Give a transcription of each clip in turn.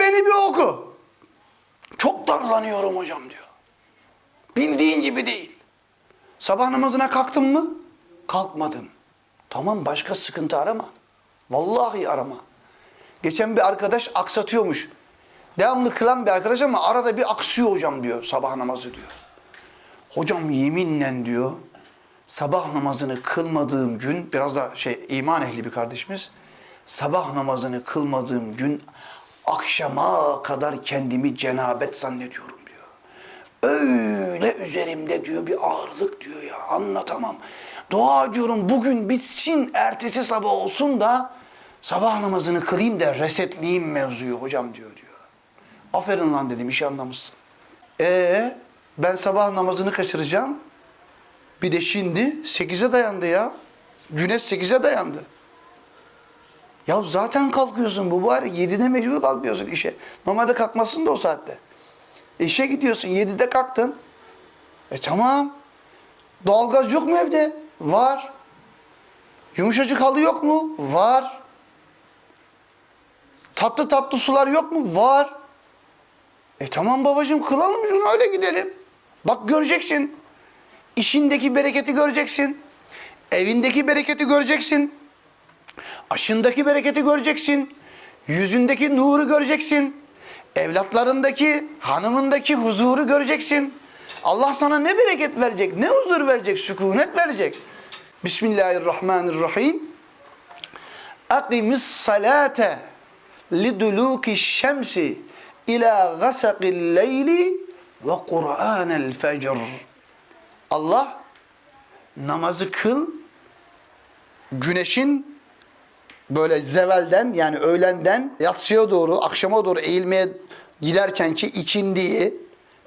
Beni bir oku. Çok darlanıyorum hocam diyor. Bildiğin gibi değil. Sabah namazına kalktın mı? Kalkmadım. Tamam başka sıkıntı arama. Vallahi arama. Geçen bir arkadaş aksatıyormuş. Devamlı kılan bir arkadaş ama arada bir aksıyor hocam diyor sabah namazı diyor. Hocam yeminle diyor sabah namazını kılmadığım gün biraz da şey iman ehli bir kardeşimiz sabah namazını kılmadığım gün akşama kadar kendimi cenabet zannediyorum diyor. Öyle üzerimde diyor bir ağırlık diyor ya anlatamam. Dua diyorum bugün bitsin ertesi sabah olsun da sabah namazını kılayım da resetleyeyim mevzuyu hocam diyor diyor. Aferin lan dedim işi anlamışsın. Ee ben sabah namazını kaçıracağım. Bir de şimdi 8'e dayandı ya. Güneş 8'e dayandı. Ya zaten kalkıyorsun bu bari 7'de mecbur kalkıyorsun işe. Normalde kalkmasın da o saatte. İşe gidiyorsun 7'de kalktın. E tamam. Doğalgaz yok mu evde? Var. Yumuşacık halı yok mu? Var. Tatlı tatlı sular yok mu? Var. E tamam babacığım kılalım şunu öyle gidelim. Bak göreceksin. İşindeki bereketi göreceksin. Evindeki bereketi göreceksin. Aşındaki bereketi göreceksin. Yüzündeki nuru göreceksin. Evlatlarındaki, hanımındaki huzuru göreceksin. Allah sana ne bereket verecek, ne huzur verecek, sükunet verecek. Bismillahirrahmanirrahim. Akimis salate liduluki şemsi ila gasakil leyli ve Kur'anel fecr. Allah namazı kıl, güneşin böyle zevelden yani öğlenden yatsıya doğru, akşama doğru eğilmeye giderken ki ikindiyi,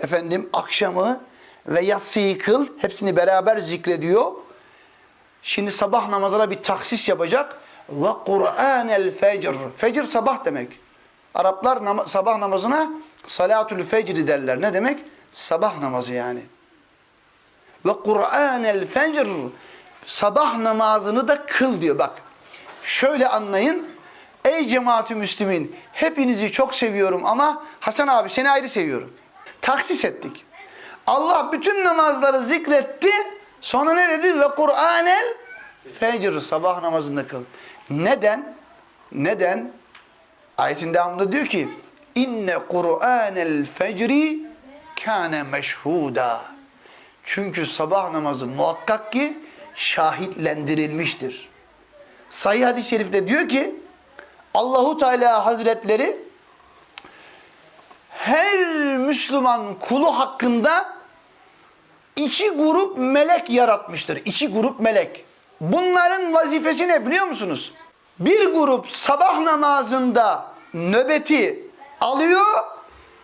efendim akşamı ve yatsıyı kıl, hepsini beraber zikrediyor. Şimdi sabah namazına bir taksis yapacak. Ve Kur'anel fecr. Fecr sabah demek. Araplar nam- sabah namazına salatül fecri derler. Ne demek? Sabah namazı yani. Ve Kur'anel fecr. Sabah namazını da kıl diyor bak. Şöyle anlayın. Ey cemaati müslümin hepinizi çok seviyorum ama Hasan abi seni ayrı seviyorum. Taksis ettik. Allah bütün namazları zikretti. Sonra ne dedi? Ve Kur'anel fecr sabah namazında kıl. Neden? Neden? Ayetin devamında diyor ki inne Kur'anel fecri kâne meşhuda. Çünkü sabah namazı muhakkak ki şahitlendirilmiştir. Sahih hadis-i şerifte diyor ki Allahu Teala Hazretleri her Müslüman kulu hakkında iki grup melek yaratmıştır. İki grup melek. Bunların vazifesi ne biliyor musunuz? Bir grup sabah namazında nöbeti alıyor,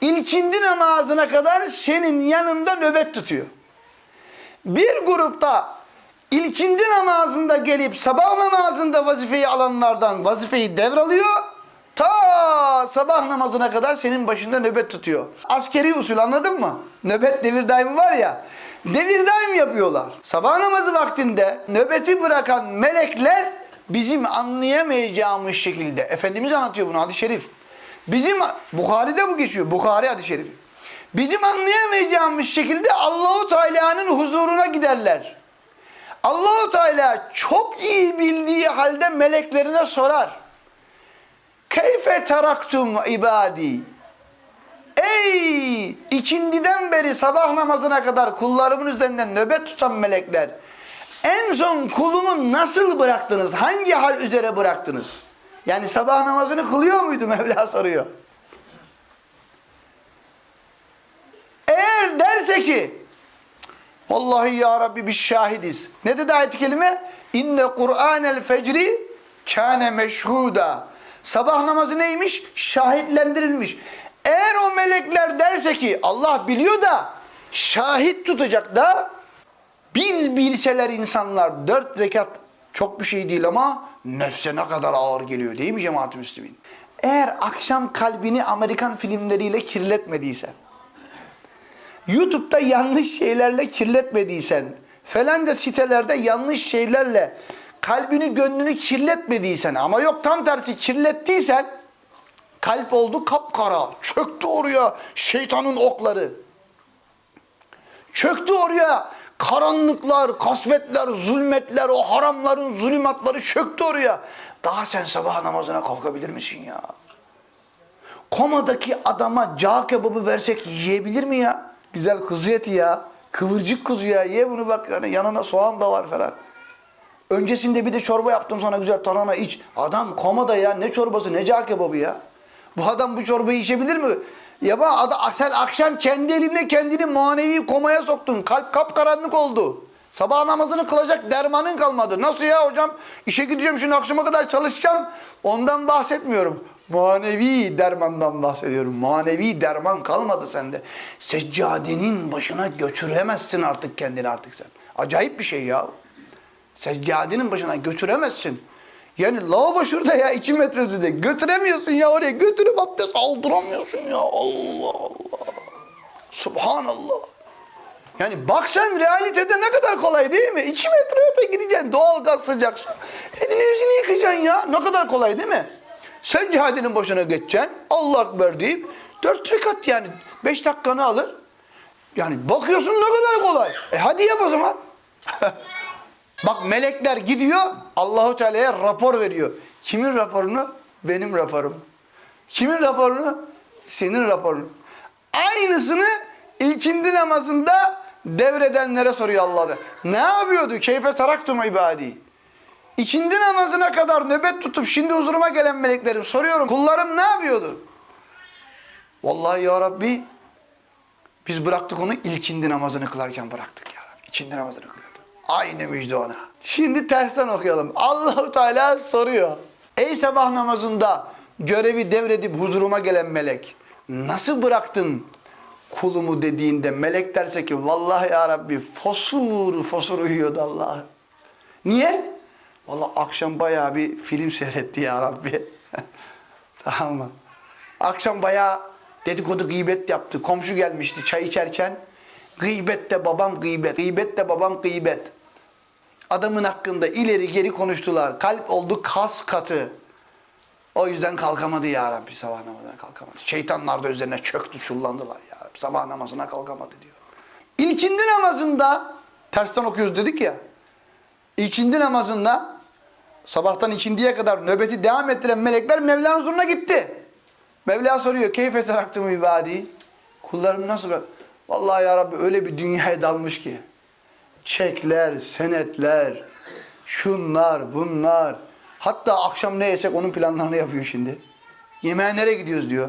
ilkindi namazına kadar senin yanında nöbet tutuyor. Bir grupta ilkindi namazında gelip sabah namazında vazifeyi alanlardan vazifeyi devralıyor. Ta sabah namazına kadar senin başında nöbet tutuyor. Askeri usul anladın mı? Nöbet devir daimi var ya. Devir daim yapıyorlar. Sabah namazı vaktinde nöbeti bırakan melekler bizim anlayamayacağımız şekilde. Efendimiz anlatıyor bunu hadis-i şerif. Bizim Bukhari'de bu geçiyor. Bukhari hadis-i şerifi. Bizim anlayamayacağımız şekilde Allahu Teala'nın huzuruna giderler. Allahu Teala çok iyi bildiği halde meleklerine sorar. Keyfe teraktum ibadi? Ey ikindiden beri sabah namazına kadar kullarımın üzerinden nöbet tutan melekler. En son kulumu nasıl bıraktınız? Hangi hal üzere bıraktınız? Yani sabah namazını kılıyor muydu Mevla soruyor. Eğer derse ki Vallahi ya Rabbi biz şahidiz. Ne dedi ayet-i kelime? İnne Kur'anel fecri kâne meşhuda. Sabah namazı neymiş? Şahitlendirilmiş. Eğer o melekler derse ki Allah biliyor da şahit tutacak da bil bilseler insanlar dört rekat çok bir şey değil ama nefse ne kadar ağır geliyor değil mi cemaat-i müslümin? Eğer akşam kalbini Amerikan filmleriyle kirletmediysen, YouTube'da yanlış şeylerle kirletmediysen, falan da sitelerde yanlış şeylerle kalbini gönlünü kirletmediysen ama yok tam tersi kirlettiysen Kalp oldu kapkara. Çöktü oraya şeytanın okları. Çöktü oraya karanlıklar, kasvetler, zulmetler, o haramların zulümatları çöktü oraya. Daha sen sabah namazına kalkabilir misin ya? Komadaki adama cağ kebabı versek yiyebilir mi ya? Güzel kuzu eti ya. Kıvırcık kuzu ya. Ye bunu bak yani yanına soğan da var falan. Öncesinde bir de çorba yaptım sana güzel tarhana iç. Adam komada ya ne çorbası ne cağ kebabı ya. Bu adam bu çorbayı içebilir mi? Ya bak adam, sen akşam kendi elinle kendini manevi komaya soktun. Kalp kapkaranlık oldu. Sabah namazını kılacak dermanın kalmadı. Nasıl ya hocam? İşe gideceğim şimdi akşama kadar çalışacağım. Ondan bahsetmiyorum. Manevi dermandan bahsediyorum. Manevi derman kalmadı sende. Seccadenin başına götüremezsin artık kendini artık sen. Acayip bir şey ya. Seccadenin başına götüremezsin. Yani lavabo şurada ya iki metrede de götüremiyorsun ya oraya götürüp abdest aldıramıyorsun ya Allah Allah. Subhanallah. Yani bak sen realitede ne kadar kolay değil mi? İki metre öte gideceksin doğal gaz sıcak su. Elini yüzünü yıkacaksın ya. Ne kadar kolay değil mi? Seccadenin başına geçeceksin. Allah Ekber deyip dört rekat yani. Beş dakikanı alır. Yani bakıyorsun ne kadar kolay. E hadi yap o zaman. Bak melekler gidiyor Allahu Teala'ya rapor veriyor. Kimin raporunu? Benim raporum. Kimin raporunu? Senin raporunu. Aynısını ilkindi namazında devredenlere soruyor Allah da. Ne yapıyordu? Keyfe taraktum ibadi. İkindi namazına kadar nöbet tutup şimdi huzuruma gelen meleklerim soruyorum. Kullarım ne yapıyordu? Vallahi ya Rabbi biz bıraktık onu ilkindi namazını kılarken bıraktık ya Rabbi. İkindi namazını kılıyordu. Aynı müjde ona. Şimdi tersten okuyalım. Allahu Teala soruyor. Ey sabah namazında görevi devredip huzuruma gelen melek nasıl bıraktın kulumu dediğinde melek derse ki vallahi ya Rabbi fosur fosur uyuyordu Allah. Niye? Vallahi akşam bayağı bir film seyretti ya Rabbi. tamam mı? Akşam bayağı dedikodu gıybet yaptı. Komşu gelmişti çay içerken. Gıybet de babam gıybet. Gıybet de babam gıybet. Adamın hakkında ileri geri konuştular. Kalp oldu kas katı. O yüzden kalkamadı ya Rabbi sabah namazına kalkamadı. Şeytanlar da üzerine çöktü çullandılar ya Rabbi. Sabah namazına kalkamadı diyor. İlkindi namazında tersten okuyoruz dedik ya. İkindi namazında sabahtan ikindiye kadar nöbeti devam ettiren melekler Mevla'nın huzuruna gitti. Mevla soruyor. Keyfe teraktım ibadi. Kullarım nasıl bırak? Vallahi ya Rabbi öyle bir dünyaya dalmış ki. Çekler, senetler, şunlar, bunlar. Hatta akşam ne yesek onun planlarını yapıyor şimdi. Yemeğe nereye gidiyoruz diyor.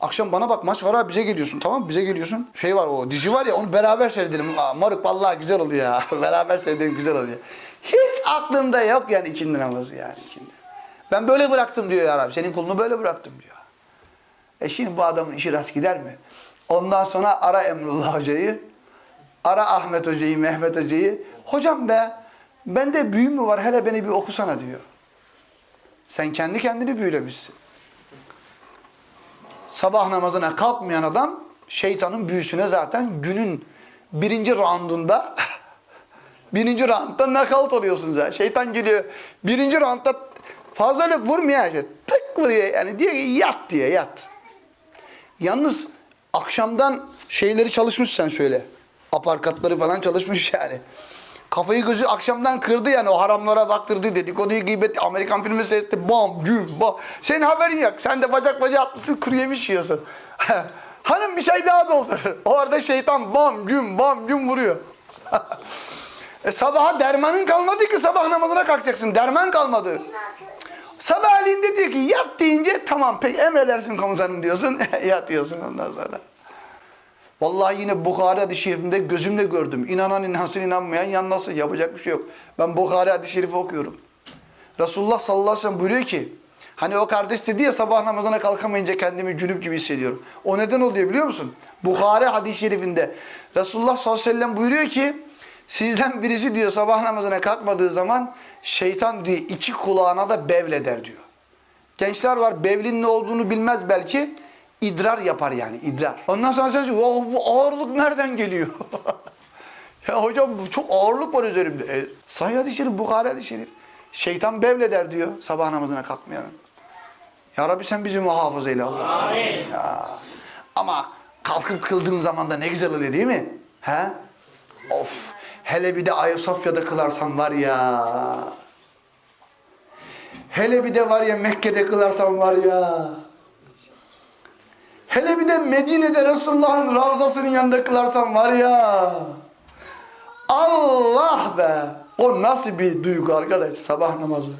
Akşam bana bak maç var ha bize geliyorsun tamam mı? Bize geliyorsun. Şey var o dizi var ya onu beraber seyredelim. Moruk vallahi güzel oluyor ya. beraber seyredelim güzel oluyor. Hiç aklımda yok yani ikindi namazı yani ikindi. Ben böyle bıraktım diyor ya Rabbi. Senin kulunu böyle bıraktım diyor. E şimdi bu adamın işi rast gider mi? Ondan sonra ara Emrullah Hoca'yı, ara Ahmet Hoca'yı, Mehmet Hoca'yı. Hocam be, bende büyü mü var hele beni bir okusana diyor. Sen kendi kendini büyülemişsin. Sabah namazına kalkmayan adam şeytanın büyüsüne zaten günün birinci roundunda birinci roundda nakavt oluyorsun zaten. Şeytan geliyor birinci roundda fazla öyle vurmuyor işte. Tık vuruyor yani diyor ki yat diye yat. Yalnız akşamdan şeyleri çalışmış sen söyle. Aparkatları falan çalışmış yani. Kafayı gözü akşamdan kırdı yani o haramlara baktırdı dedikoduyu gıybet Amerikan filmi seyretti bam güm bam. Senin haberin yok. Sen de bacak bacak atmışsın kuru yemiş yiyorsun. Hanım bir şey daha doldurur. Orada şeytan bam güm bam güm vuruyor. E sabaha dermanın kalmadı ki sabah namazına kalkacaksın. Derman kalmadı. Sabahleyin de diyor ki yat deyince tamam pek emredersin komutanım diyorsun. yat diyorsun ondan sonra. Vallahi yine Bukhari hadis-i şerifinde gözümle gördüm. İnanan inansın inanmayan yanlasın. Yapacak bir şey yok. Ben Bukhari hadis-i şerifi okuyorum. Resulullah sallallahu aleyhi ve sellem buyuruyor ki hani o kardeş dedi ya sabah namazına kalkamayınca kendimi cünüp gibi hissediyorum. O neden oluyor biliyor musun? Bukhari hadis-i şerifinde Resulullah sallallahu aleyhi ve sellem buyuruyor ki sizden birisi diyor sabah namazına kalkmadığı zaman şeytan diyor iki kulağına da bevleder diyor. Gençler var bevlin ne olduğunu bilmez belki. idrar yapar yani idrar. Ondan sonra sen diyor, "Vah, bu ağırlık nereden geliyor? ya hocam bu çok ağırlık var üzerimde. E, Sahih hadis-i şerif, Bukhari hadis-i şerif. Şeytan bevleder diyor sabah namazına kalkmayan. Ya Rabbi sen bizi muhafaza eyle Allah. Amin. Ya. Ama kalkıp kıldığın zaman da ne güzel oluyor değil mi? He? Of. Hele bir de Ayasofya'da kılarsan var ya. Hele bir de var ya Mekke'de kılarsan var ya. Hele bir de Medine'de Resulullah'ın ravzasının yanında kılarsan var ya. Allah be. O nasıl bir duygu arkadaş sabah namazı.